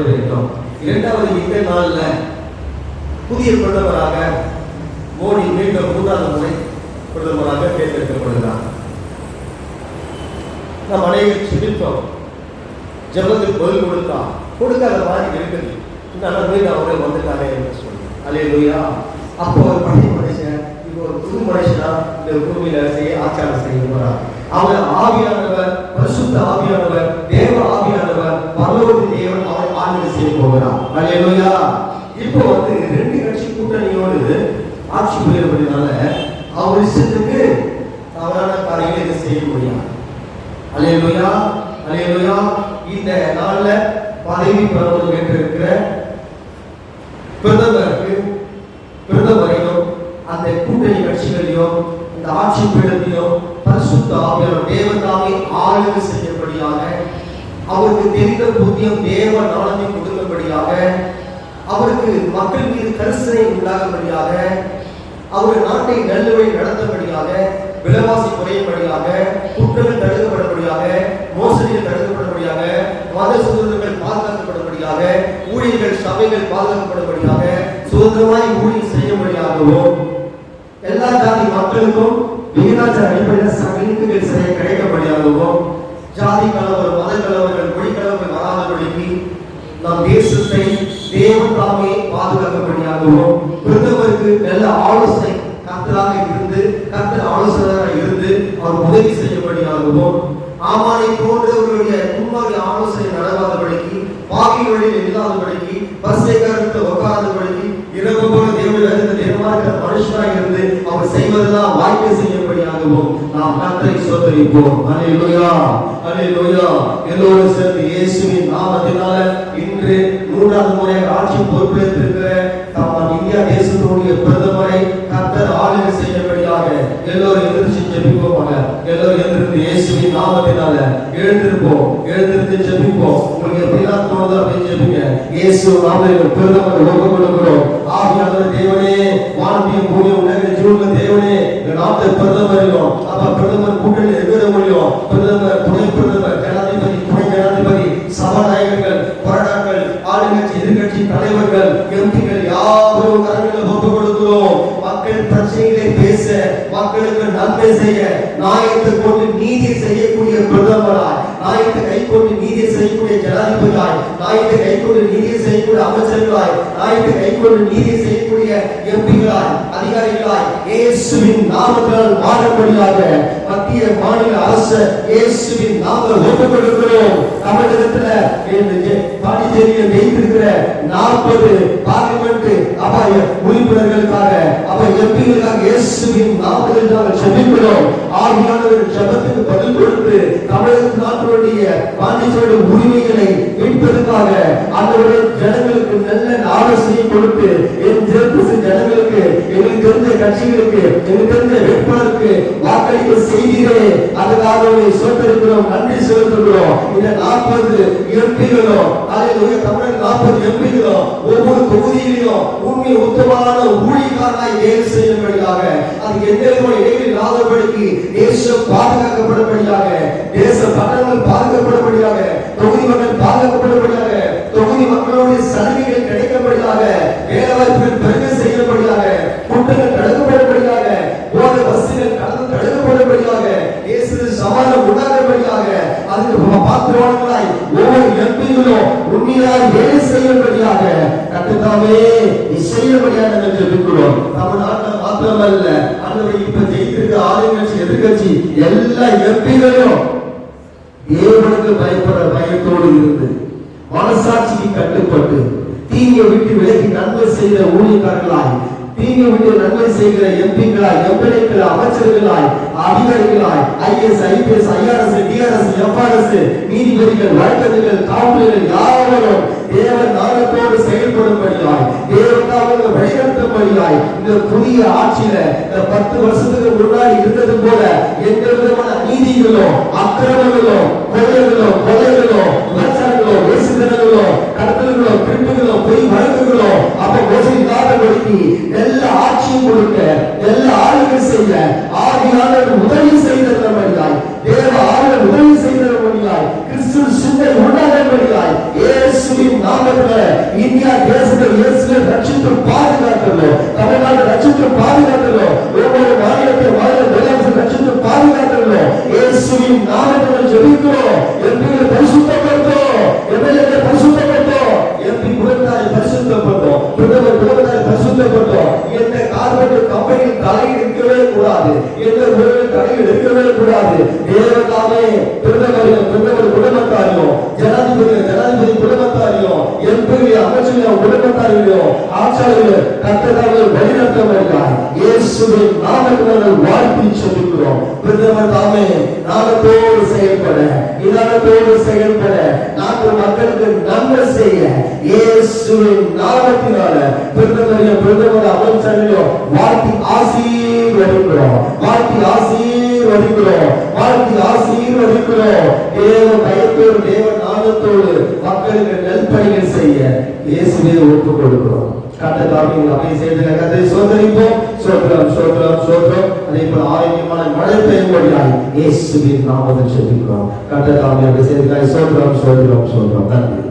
வரவேற்கிறோம். இரண்டாவது இந்த நாளில் புதிய பிரதமராக மோடி மீண்டும் மூன்றாவது முறை பிரதமராக தேர்ந்தெடுக்கப்படுகிறார். நாம் அனைவரும் சிந்தித்தோம் ஜபத்துக்கு பதில் கொடுத்தா கொடுக்காத மாதிரி இருக்குது. ஆனால் மீண்டும் அவரே வந்துட்டாரே என்று சொல்லி. அலையிலா அப்போ ஒரு பழைய மனுஷன் இப்போ ஒரு புது மனுஷனா இந்த பூமியில செய்ய ஆச்சாரம் செய்ய அவர் ஆவியானவர் பரிசுத்த ஆவியானவர் தேவ ஆவியானவர் பரலோக தேவன் அவர் ஆளுகை செய்ய போகிறார். இப்போ வந்து ரெண்டு கட்சி கூட்டணியோடு ஆட்சி புரியப்படுறதுனால அவர் இஷ்டத்துக்கு தவறான காரியங்களை இதை செய்ய முடியாது. அலையலோயா அலையலோயா இந்த நாளில் பதவி பிரபலம் ஏற்றிருக்கிற பிரதமருக்கு பிரதமரையும் அந்த கூட்டணி கட்சிகளையும் இந்த ஆட்சி பீடத்தையும் பரிசுத்த ஆவியான தேவதாவை ஆளுகை செய்யப்படியாக அவருக்கு தெரிந்த புத்தியம் தேவ நாளத்தை கொடுக்கும்படியாக அவருக்கு மக்கள் மீது கரிசனை உண்டாகும்படியாக அவர் நாட்டை நல்லவழி நடத்தும்படியாக விலைவாசி குறையும்படியாக குற்றங்கள் தடுக்கப்படும்படியாக மோசடிகள் தடுக்கப்படும்படியாக மத சுதந்திரங்கள் பாதுகாக்கப்படும்படியாக ஊழியர்கள் சபைகள் பாதுகாக்கப்படும்படியாக சுதந்திரமாய் ஊழியம் செய்யும்படியாகவும் எல்லா ஜாதி மக்களுக்கும் விகிதாச்சார அடிப்படையில் சகலிப்புகள் செய்ய கிடைக்கப்படியாகவும் ஜாதி கலவர் மத கலவர்கள் நம் தேசத்தை தேவன் தாமே பாதுகாக்கப்படியாகவும் பிரதமருக்கு நல்ல ஆலோசனை கத்தராக இருந்து கத்தர் ஆலோசனராக இருந்து அவர் உதவி செய்யப்படியாகவும் ஆமானை போன்றவர்களுடைய கும்மாரி ஆலோசனை நடவாதபடிக்கு பாவி வழியில் இல்லாதபடிக்கு பஸ்ஸைக்காரத்தில் உட்காராதபடிக்கு இரவு போல தேவனுடைய அறிந்த மனுஷனாக இருந்து அவர் செய்வதெல்லாம் வாய்ப்பு செய்யபடியாகவும் நாம் கத்தை சோதரிப்போம் அல்லேலூயா அல்லேலூயா எல்லோரும் சேர்ந்து இயேசுவின் நாமத்தினால இன்று மூன்றாவது முறை ஆட்சி பொறுப்பேற்றிருக்கிற தம் இந்தியா தேசத்தினுடைய பிரதமரை கத்தர் ஆளுகை செய்யபடியாக எல்லோரும் எதிர்த்து ஜெபிப்போமாக எல்லோரும் எதிர்த்து இயேசுவின் நாமத்தினால எழுந்திருப்போம். எழுந்திருந்து ஜெபிப்போம். உங்களுக்கு எப்படிலாம் தோணுதோ அப்படின்னு ஜெபிங்க. இயேசு நாமத்தில் பிரதமர் ஒப்பு கொடுக்கிறோம் ஆவியானவர் தேவனே வானத்தையும் பூமியும் உலகின் ஜீவன நாட்டை பிரதமர் அப்ப பிரதமர் கூட்டணி எதிர முடியும் பிரதமர் துணை மக்களுக்கு நன்மை செய்ய நாயத்தை கொண்டு நீதி செய்யக்கூடிய பிரதமராய் நாயத்தை கை கொண்டு நீதி செய்யக்கூடிய ஜனாதிபதியாய் நாயத்தை கை கொண்டு நீதி செய்யக்கூடிய அமைச்சர்களாய் நாயத்தை கை கொண்டு நீதி செய்யக்கூடிய எம்பிகளாய் அதிகாரிகளாய் இயேசுவின் நாமத்தால் வாழப்படியாக மத்திய மாநில அரசு இயேசுவின் நாமத்தில் ஒப்புக் கொடுக்கிறோம் தமிழகத்துல இந்த பாண்டிச்சேரியில் வைத்திருக்கிற நாற்பது பார்லிமெண்ட் அபாய உறுப்பினர் கிறிஸ்துவின் நாமத்தில் நாங்கள் ஜெபிக்கிறோம். ஆவியானவர் ஜெபத்துக்கு பதில் கொடுத்து தமிழக நாட்டினுடைய பாண்டிச்சேரியுடைய உரிமைகளை மீட்பதற்காக அந்த ஜனங்களுக்கு நல்ல ஆலோசனை கொடுத்து ஆகவே சோதரிக்கிறோம் நன்றி செலுத்துகிறோம். இந்த நாற்பது எம்பிகளும் அதில் தமிழக நாற்பது எம்பிகளும் ஒவ்வொரு தொகுதியிலும் உண்மை உத்தமான ஊழியக்காரனாய் வேலை செய்யும்படியாக அது எந்த விதமான இடைவெளி இல்லாதபடிக்கு தேசம் பாதுகாக்கப்படும்படியாக தேச பட்டணங்கள் பாதுகாக்கப்படும்படியாக தொகுதி மக்கள் பாதுகாக்கப்படும்படியாக தொகுதி மக்களுடைய சலுகைகள் கிடைக்கும்படியாக வேலை வாய்ப்புகள் பெருக செய்யப்படும்படியாக குற்றங்கள் தடுக்கப்படும்படியாக போத பஸ்ஸுகள் கடந்து தடுக்கப்படும்படியாக தேசத்தில் சமாதானம் உண்டாகும்படியாக அதுக்கு பாத்திரவான்களாய் ஒவ்வொரு எம்பிகளும் உண்மையாய் வேலை செய்யும்படியாக கத்துக்காமே செய்யும்படியாக நாங்கள் ஜெபிக்கிறோம் தமிழ்நாட்டில் மாத்திரமல்ல அந்த இப்ப ஜெயித்திருக்க ஆளுங்கட்சி எதிர்கட்சி எல்லா எம்பிகளையும் தேவனுக்கு பயப்பட பயத்தோடு இருந்து மனசாட்சிக்கு கட்டுப்பட்டு தீங்கை விட்டு விலகி நன்மை செய்த ஊழியக்காரர்களாய் தீங்கை விட்டு நன்மை செய்கிற எம்பிக்களாய் எம்எல்ஏக்கள் அமைச்சர்களாய் அதிகாரிகளாய் IAS IPS IRS TRS FRS நீதிபதிகள் வழக்கறிஞர்கள் காவலர்கள் யாவரும் தேவ நாகத்தோடு செயல்படும்படியாய் தேவனாக வழிநடத்தும்படியாய் இந்த புதிய ஆட்சியில இந்த பத்து வருஷத்துக்கு முன்னாடி இருந்தது போல எந்த விதமான நீதிகளோ அக்கிரமங்களோ எல்லா ஆளுகள் ஆளுகை செய்ய ஆவியானவர் உதவி செய்தவர்களாய் தேவ ஆளுகள் உதவி செய்தவர்களாய் கிறிஸ்து சிந்தை உண்டாதவர்களாய் இயேசுவின் நாமத்தில் இந்தியா தேசத்தை இயேசுவை ரட்சித்து தலை இருக்கவே கூடாது. எந்த தலை தலையில் இருக்கவே கூடாது. தேவதாமே பிரதமரையும் பிரதமர் அமைச்சரையும் குடும்பத்தாரையும் ஆட்சியாளர்கள் கத்ததாவை வழிநடத்த இயேசுவின் நாமத்தினால் வாழ்த்தி சொல்லுகிறோம் பிரதமர் தாமே நாமத்தோடு செயல்பட நிதானத்தோடு செயல்பட நாங்கள் மக்களுக்கு நன்மை செய்ய இயேசுவின் நாமத்தினால பிரதமரையும் பிரதமர் அமைச்சரையும் வாழ்த்தி ஆசீர்வதிக்கிறோம். வாழ்த்தி ஆசீர்வதிக்கிறோம். வாழ்த்தி ஆசீர்வதிக்கிறோம். தேவ பயத்தோடு தேவ நாமத்தோடு மக்களுக்கு நல்பணிகள் செய்ய இயேசுவே ஒப்புக் கொடுக்கிறோம். கட்ட கட்டத்தாமி அப்படி செய்து கதை சோதரிப்போம். சோத்திரம் சோத்திரம் சோத்திரம். அதே போல ஆரோக்கியமான மழை பெய்யும்படியாய் இயேசுவின் நாமத்தில் சொல்லிக்கிறோம் கட்ட கட்டத்தாமி அப்படி செய்து சோத்திரம் சோத்திரம் சோத்திரம். நன்றி.